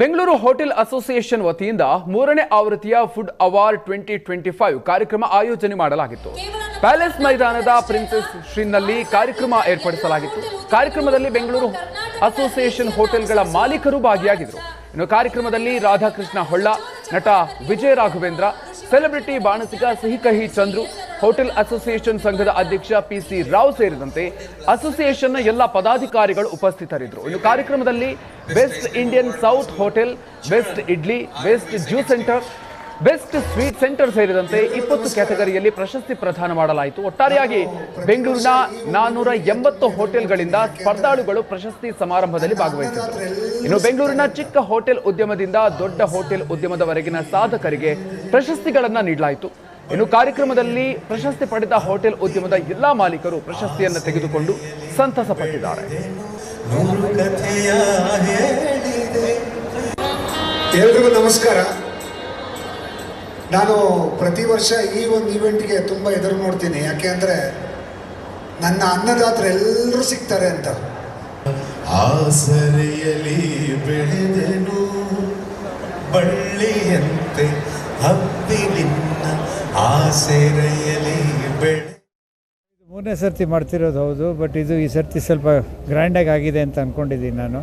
Bengaluru hotel association ವತಿಯಿಂದ ಮೂರನೇ ಆವೃತ್ತಿಯ food award twenty twenty five ಕಾರ್ಯಕ್ರಮ ಆಯೋಜನೆ ಮಾಡಲಾಗಿತ್ತು. ಪ್ಯಾಲೇಸ್ ಮೈದಾನದ ಪ್ರಿನ್ಸೆಸ್ ಶ್ರೀನಲ್ಲಿ ಕಾರ್ಯಕ್ರಮ ಏರ್ಪಡಿಸಲಾಗಿತ್ತು. ಕಾರ್ಯಕ್ರಮದಲ್ಲಿ ಬೆಂಗಳೂರು ಅಸೋಸಿಯೇಷನ್ ಹೋಟೆಲ್ಗಳ ಮಾಲೀಕರು ಭಾಗಿಯಾಗಿದ್ದರು. ಇನ್ನು ಕಾರ್ಯಕ್ರಮದಲ್ಲಿ ರಾಧಾಕೃಷ್ಣ ಹೊಳ್ಳ, ನಟ ವಿಜಯ ರಾಘವೇಂದ್ರ ಸೆಲೆಬ್ರಿಟಿ ಬಾಣಸಿಗ ಸಿಹಿ ಕಹಿ ಚಂದ್ರು ಹೋಟೆಲ್ ಅಸೋಸಿಯೇಷನ್ ಸಂಘದ ಅಧ್ಯಕ್ಷ ಪಿ ಸಿ ರಾವ್ ಸೇರಿದಂತೆ ಅಸೋಸಿಯೇಷನ್ನ ಎಲ್ಲ ಪದಾಧಿಕಾರಿಗಳು ಉಪಸ್ಥಿತರಿದ್ದರು. ಇನ್ನು ಕಾರ್ಯಕ್ರಮದಲ್ಲಿ best Indian south hotel, best idli, best juice centre, best sweet centre ಸೇರಿದಂತೆ ಇಪ್ಪತ್ತು ಕ್ಯಾಟಗರಿಯಲ್ಲಿ ಪ್ರಶಸ್ತಿ ಪ್ರದಾನ ಮಾಡಲಾಯಿತು. ಒಟ್ಟಾರೆಯಾಗಿ ಬೆಂಗಳೂರಿನ ನಾನ್ನೂರ ಎಂಬತ್ತು ಹೋಟೆಲ್ಗಳಿಂದ ಸ್ಪರ್ಧಾಳುಗಳು ಪ್ರಶಸ್ತಿ ಸಮಾರಂಭದಲ್ಲಿ ಭಾಗವಹಿಸಿದರು ಇನ್ನು ಬೆಂಗಳೂರಿನ ಚಿಕ್ಕ ಹೋಟೆಲ್ ಉದ್ಯಮದಿಂದ ದೊಡ್ಡ ಹೋಟೆಲ್ ಉದ್ಯಮದವರೆಗಿನ ಸಾಧಕರಿಗೆ ಪ್ರಶಸ್ತಿಗಳನ್ನು ನೀಡಲಾಯಿತು. ಇನ್ನು ಕಾರ್ಯಕ್ರಮದಲ್ಲಿ ಪ್ರಶಸ್ತಿ ಪಡೆದ ಹೋಟೆಲ್ ಉದ್ಯಮದ ಎಲ್ಲಾ ಮಾಲೀಕರು ಪ್ರಶಸ್ತಿಯನ್ನು ತೆಗೆದುಕೊಂಡು ಸಂತಸ ಪಟ್ಟಿದ್ದಾರೆ. ಎಲ್ರಿಗೂ ನಮಸ್ಕಾರ. ನಾನು ಪ್ರತಿ ವರ್ಷ ಈ ಒಂದು ಇವೆಂಟ್ಗೆ ತುಂಬ ಎದುರು ನೋಡ್ತೀನಿ. ಯಾಕೆ ಅಂದರೆ ನನ್ನ ಅನ್ನದಾತ್ರ ಎಲ್ಲರೂ ಸಿಗ್ತಾರೆ ಅಂತ. ಆಸರೆಯಲಿ ಬೆಳೆದೆನು ಬಳ್ಳಿಯಂತೆ ಮೂರನೇ ಸರ್ತಿ ಮಾಡ್ತಿರೋದು ಹೌದು ಬಟ್ ಇದು ಈ ಸರ್ತಿ ಸ್ವಲ್ಪ ಗ್ರ್ಯಾಂಡಾಗಿ ಆಗಿದೆ ಅಂತ ಅಂದ್ಕೊಂಡಿದ್ದೀನಿ ನಾನು.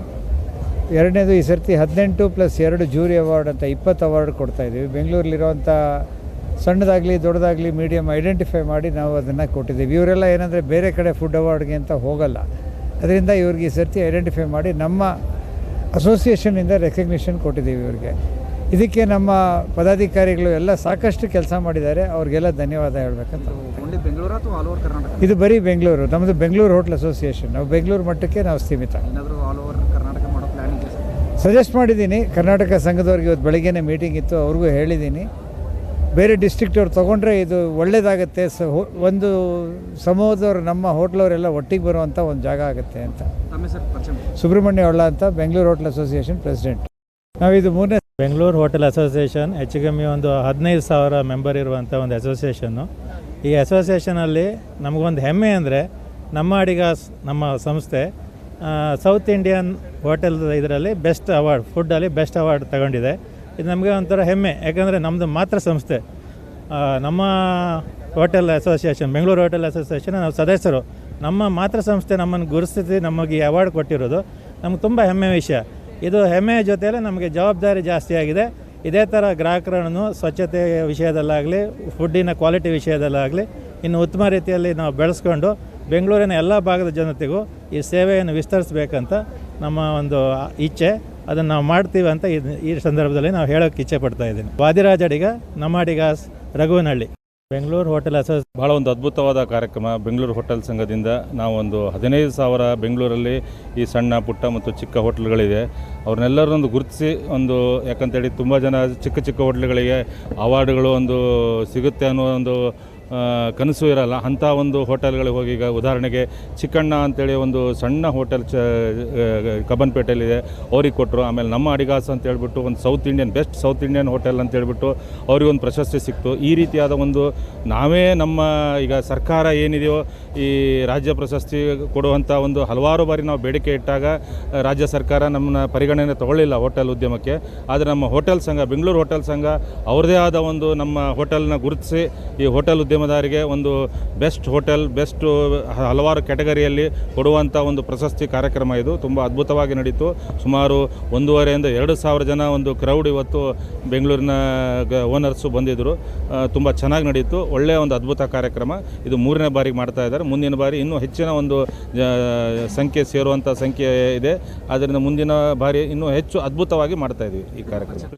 ಎರಡನೇದು ಈ ಸರ್ತಿ ಹದಿನೆಂಟು ಪ್ಲಸ್ ಎರಡು ಜೂರಿ ಅವಾರ್ಡ್ ಅಂತ ಇಪ್ಪತ್ತು ಅವಾರ್ಡ್ ಕೊಡ್ತಾಯಿದ್ದೀವಿ ಬೆಂಗಳೂರಲ್ಲಿರುವಂಥ ಸಣ್ಣದಾಗಲಿ ದೊಡ್ಡದಾಗಲಿ ಮೀಡಿಯಮ್ ಐಡೆಂಟಿಫೈ ಮಾಡಿ ನಾವು ಅದನ್ನು ಕೊಟ್ಟಿದ್ದೀವಿ. ಇವರೆಲ್ಲ ಏನಂದರೆ ಬೇರೆ ಕಡೆ ಫುಡ್ ಅವಾರ್ಡ್ಗೆ ಅಂತ ಹೋಗಲ್ಲ. ಅದರಿಂದ ಇವ್ರಿಗೆ ಈ ಸರ್ತಿ ಐಡೆಂಟಿಫೈ ಮಾಡಿ ನಮ್ಮ ಅಸೋಸಿಯೇಷನಿಂದ ರೆಕಗ್ನಿಷನ್ ಕೊಟ್ಟಿದ್ದೀವಿ ಇವ್ರಿಗೆ. ಇದಕ್ಕೆ ನಮ್ಮ ಪದಾಧಿಕಾರಿಗಳು ಎಲ್ಲ ಸಾಕಷ್ಟು ಕೆಲಸ ಮಾಡಿದ್ದಾರೆ. ಅವ್ರಿಗೆಲ್ಲ ಧನ್ಯವಾದ ಹೇಳ್ಬೇಕಂತ. ಇದು ಬರೀ ಬೆಂಗಳೂರು ನಮ್ಮದು ಬೆಂಗಳೂರು ಹೋಟ್ಲ್ ಅಸೋಸಿಯೇಷನ್. ನಾವು ಬೆಂಗಳೂರು ಮಟ್ಟಕ್ಕೆ ನಾವು ಸೀಮಿತ. ಸಜೆಸ್ಟ್ ಮಾಡಿದ್ದೀನಿ ಕರ್ನಾಟಕ ಸಂಘದವ್ರಿಗೆ ಇವತ್ತು ಬೆಳಗ್ಗೆನೇ ಮೀಟಿಂಗ್ ಇತ್ತು ಅವ್ರಿಗೂ ಹೇಳಿದ್ದೀನಿ. ಬೇರೆ ಡಿಸ್ಟ್ರಿಕ್ಟ್ ಅವ್ರು ತೊಗೊಂಡ್ರೆ ಇದು ಒಳ್ಳೇದಾಗುತ್ತೆ. ಸೊ ಒಂದು ಸಮೂಹದವ್ರು ನಮ್ಮ ಹೋಟ್ಲವರೆಲ್ಲ ಒಟ್ಟಿಗೆ ಬರುವಂಥ ಒಂದು ಜಾಗ ಆಗುತ್ತೆ ಅಂತ. ಸುಬ್ರಹ್ಮಣ್ಯ ಒಳ್ಳ ಅಂತ ಬೆಂಗಳೂರು ಹೋಟ್ಲ್ ಅಸೋಸಿಯೇಷನ್ ಪ್ರೆಸಿಡೆಂಟ್. ನಾವಿದು ಮೂರನೇ ಬೆಂಗಳೂರು ಹೋಟೆಲ್ ಅಸೋಸಿಯೇಷನ್ ಹೆಚ್ಚು ಕಮ್ಮಿ ಒಂದು ಹದಿನೈದು ಸಾವಿರ ಮೆಂಬರ್ ಇರುವಂಥ ಒಂದು ಅಸೋಸಿಯೇಷನ್ನು. ಈ ಅಸೋಸಿಯೇಷನಲ್ಲಿ ನಮಗೊಂದು ಹೆಮ್ಮೆ ಅಂದರೆ ನಮ್ಮ ಅಡಿಗ ನಮ್ಮ ಸಂಸ್ಥೆ ಸೌತ್ ಇಂಡಿಯನ್ ಹೋಟೆಲ್ ಇದರಲ್ಲಿ ಬೆಸ್ಟ್ ಅವಾರ್ಡ್ ಫುಡ್ಡಲ್ಲಿ ಬೆಸ್ಟ್ ಅವಾರ್ಡ್ ತಗೊಂಡಿದೆ. ಇದು ನಮಗೆ ಒಂಥರ ಹೆಮ್ಮೆ, ಯಾಕಂದರೆ ನಮ್ಮದು ಮಾತ್ರ ಸಂಸ್ಥೆ. ನಮ್ಮ hotel association, Bengaluru hotel association ನಾವು ಸದಸ್ಯರು. ನಮ್ಮ ಮಾತೃ ಸಂಸ್ಥೆ ನಮ್ಮನ್ನು ಗುರುತಿಸಿ ನಮಗೆ ಈ ಅವಾರ್ಡ್ ಕೊಟ್ಟಿರೋದು. ನಮ್ಗೆ ತುಂಬ ಹೆಮ್ಮೆ ವಿಷಯ. ಇದು ಹೆಮ್ಮೆಯ ಜೊತೆಯಲ್ಲೇ ನಮಗೆ ಜವಾಬ್ದಾರಿ ಜಾಸ್ತಿ ಆಗಿದೆ. ಇದೇ ಥರ ಗ್ರಾಹಕರನ್ನು ಸ್ವಚ್ಛತೆ ವಿಷಯದಲ್ಲಾಗಲಿ ಫುಡ್ಡಿನ ಕ್ವಾಲಿಟಿ ವಿಷಯದಲ್ಲಾಗಲಿ, ಇನ್ನು ಉತ್ತಮ ರೀತಿಯಲ್ಲಿ ನಾವು ಬೆಳೆಸ್ಕೊಂಡು ಬೆಂಗಳೂರಿನ ಎಲ್ಲ ಭಾಗದ ಜನತೆಗೂ ಈ ಸೇವೆಯನ್ನು ವಿಸ್ತರಿಸಬೇಕಂತ ನಮ್ಮ ಒಂದು ಇಚ್ಛೆ. ಅದನ್ನು ನಾವು ಮಾಡ್ತೀವಿ ಅಂತ ಈ ಸಂದರ್ಭದಲ್ಲಿ ನಾವು ಹೇಳೋಕ್ಕೆ ಇಚ್ಛೆ ಪಡ್ತಾ ಇದ್ದೀನಿ. ವಾದಿರಾಜ್ ಅಡಿಗ, ನಮ್ಮ ಅಡಿಗಾಸ್ ರಘುವನಹಳ್ಳಿ. ಬೆಂಗಳೂರು ಹೋಟೆಲ್ ಅಸೋಸ್ ಬಹಳ ಒಂದು ಅದ್ಭುತವಾದ ಕಾರ್ಯಕ್ರಮ ಬೆಂಗಳೂರು ಹೋಟೆಲ್ ಸಂಘದಿಂದ. ನಾವೊಂದು ಹದಿನೈದು ಸಾವಿರ ಬೆಂಗಳೂರಲ್ಲಿ ಈ ಸಣ್ಣ, ಪುಟ್ಟ ಮತ್ತು ಚಿಕ್ಕ ಹೋಟ್ಲ್ಗಳಿದೆ. ಅವ್ರನ್ನೆಲ್ಲರನ್ನೊಂದು ಗುರುತಿಸಿ ಒಂದು, ಯಾಕಂತೇಳಿ ತುಂಬ ಜನ ಚಿಕ್ಕ ಚಿಕ್ಕ ಹೋಟ್ಲ್ಗಳಿಗೆ ಅವಾರ್ಡ್ಗಳು ಒಂದು ಸಿಗುತ್ತೆ ಅನ್ನೋ ಒಂದು ಕನಸು ಇರಲ್ಲ. ಅಂಥ ಒಂದು ಹೋಟೆಲ್ಗಳಿಗೆ ಹೋಗಿ ಈಗ ಉದಾಹರಣೆಗೆ ಚಿಕ್ಕಣ್ಣ ಅಂತೇಳಿ ಒಂದು ಸಣ್ಣ ಹೋಟೆಲ್ ಚ ಕಬ್ಬನ್ಪೇಟೆಯಲ್ಲಿದೆ. ಅವ್ರಿಗೆ ಕೊಟ್ಟರು ಆಮೇಲೆ ನಮ್ಮ ಅಡಿಗಾಸ್ ಅಂತ ಹೇಳ್ಬಿಟ್ಟು ಒಂದು south Indian, best south Indian hotel ಅಂತ ಹೇಳ್ಬಿಟ್ಟು ಅವ್ರಿಗೊಂದು ಪ್ರಶಸ್ತಿ ಸಿಕ್ತು. ಈ ರೀತಿಯಾದ ಒಂದು ನಾವೇ ನಮ್ಮ ಈಗ ಸರ್ಕಾರ ಏನಿದೆಯೋ ಈ ರಾಜ್ಯ ಪ್ರಶಸ್ತಿ ಕೊಡುವಂಥ ಒಂದು ಹಲವಾರು ಬಾರಿ ನಾವು ಬೇಡಿಕೆ ಇಟ್ಟಾಗ ರಾಜ್ಯ ಸರ್ಕಾರ ನಮ್ಮನ್ನ ಪರಿಗಣನೆ ತಗೊಳ್ಳಿಲ್ಲ ಹೋಟೆಲ್ ಉದ್ಯಮಕ್ಕೆ. ಆದರೆ ನಮ್ಮ ಹೋಟೆಲ್ ಸಂಘ, ಬೆಂಗಳೂರು ಹೋಟೆಲ್ ಸಂಘ ಅವ್ರದ್ದೇ ಆದ ಒಂದು ನಮ್ಮ ಹೋಟೆಲ್ನ ಗುರುತಿಸಿ ಈ ಹೋಟೆಲ್ ಉದ್ಯಮದಾರರಿಗೆ ಒಂದು ಬೆಸ್ಟ್ ಹೋಟೆಲ್, ಬೆಸ್ಟ್ ಹಲವಾರು ಕ್ಯಾಟಗರಿಯಲ್ಲಿ ಕೊಡುವಂಥ ಒಂದು ಪ್ರಶಸ್ತಿ ಕಾರ್ಯಕ್ರಮ ಇದು. ತುಂಬ ಅದ್ಭುತವಾಗಿ ನಡೀತು. ಸುಮಾರು ಒಂದೂವರೆಯಿಂದ ಎರಡು ಸಾವಿರ ಜನ ಒಂದು ಕ್ರೌಡ್ ಇವತ್ತು ಬೆಂಗಳೂರಿನ ಓನರ್ಸು ಬಂದಿದ್ದರು ತುಂಬ ಚೆನ್ನಾಗಿ ನಡೀತು. ಒಳ್ಳೆಯ ಒಂದು ಅದ್ಭುತ ಕಾರ್ಯಕ್ರಮ. ಇದು ಮೂರನೇ ಬಾರಿಗೆ ಮಾಡ್ತಾ ಇದ್ದಾರೆ. ಮುಂದಿನ ಬಾರಿ ಇನ್ನೂ ಹೆಚ್ಚಿನ ಒಂದು ಸಂಖ್ಯೆ ಸೇರುವಂಥ ಸಂಖ್ಯೆ ಇದೆ. ಆದ್ದರಿಂದ ಮುಂದಿನ ಬಾರಿ ಇನ್ನೂ ಹೆಚ್ಚು ಅದ್ಭುತವಾಗಿ ಮಾಡ್ತಾ ಇದ್ದೀವಿ ಈ ಕಾರ್ಯಕ್ರಮ.